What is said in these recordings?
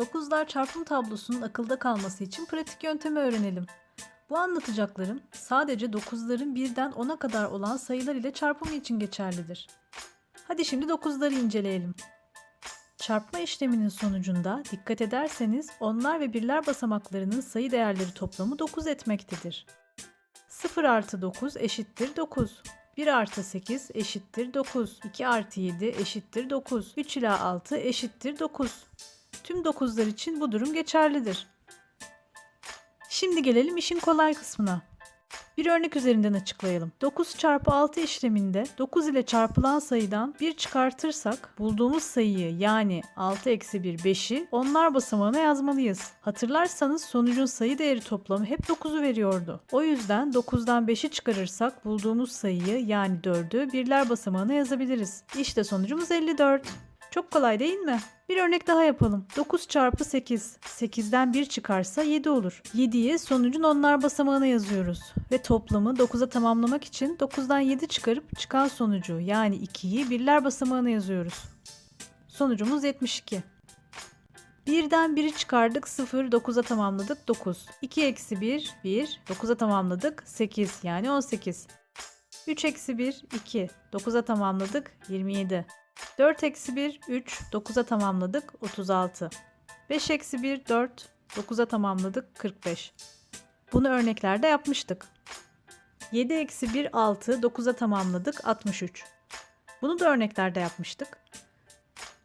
9'lar çarpım tablosunun akılda kalması için pratik yöntemi öğrenelim. Bu anlatacaklarım sadece 9'ların birden 10'a kadar olan sayılar ile çarpımı için geçerlidir. Hadi şimdi 9'ları inceleyelim. Çarpma işleminin sonucunda dikkat ederseniz onlar ve birler basamaklarının sayı değerleri toplamı 9 etmektedir. 0 artı 9 eşittir 9. 1 artı 8 eşittir 9. 2 artı 7 eşittir 9. 3 ila 6 eşittir 9. Tüm 9'lar için bu durum geçerlidir. Şimdi gelelim işin kolay kısmına. Bir örnek üzerinden açıklayalım. 9 çarpı 6 işleminde 9 ile çarpılan sayıdan 1 çıkartırsak bulduğumuz sayıyı yani 6 eksi 1 5'i onlar basamağına yazmalıyız. Hatırlarsanız sonucun sayı değeri toplamı hep 9'u veriyordu. O yüzden 9'dan 5'i çıkarırsak bulduğumuz sayıyı yani 4'ü birler basamağına yazabiliriz. İşte sonucumuz 54. Çok kolay değil mi? Bir örnek daha yapalım. 9 çarpı 8. 8'den 1 çıkarsa 7 olur. 7'yi sonucun onlar basamağına yazıyoruz. Ve toplamı 9'a tamamlamak için 9'dan 7 çıkarıp çıkan sonucu yani 2'yi birler basamağına yazıyoruz. Sonucumuz 72. 1'den 1'i çıkardık 0, 9'a tamamladık 9. 2 eksi 1, 1, 9'a tamamladık 8 yani 18. 3 eksi 1, 2, 9'a tamamladık 27. 4 eksi 1, 3, 9'a tamamladık 36. 5 eksi 1, 4, 9'a tamamladık 45. Bunu örneklerde yapmıştık. 7 eksi 1, 6, 9'a tamamladık 63. Bunu da örneklerde yapmıştık.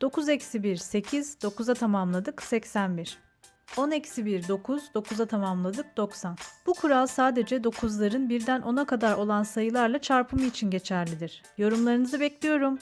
9 eksi 1, 8, 9'a tamamladık 81. 10 eksi 1, 9, 9'a tamamladık 90. Bu kural sadece 9'ların birden 10'a kadar olan sayılarla çarpımı için geçerlidir. Yorumlarınızı bekliyorum.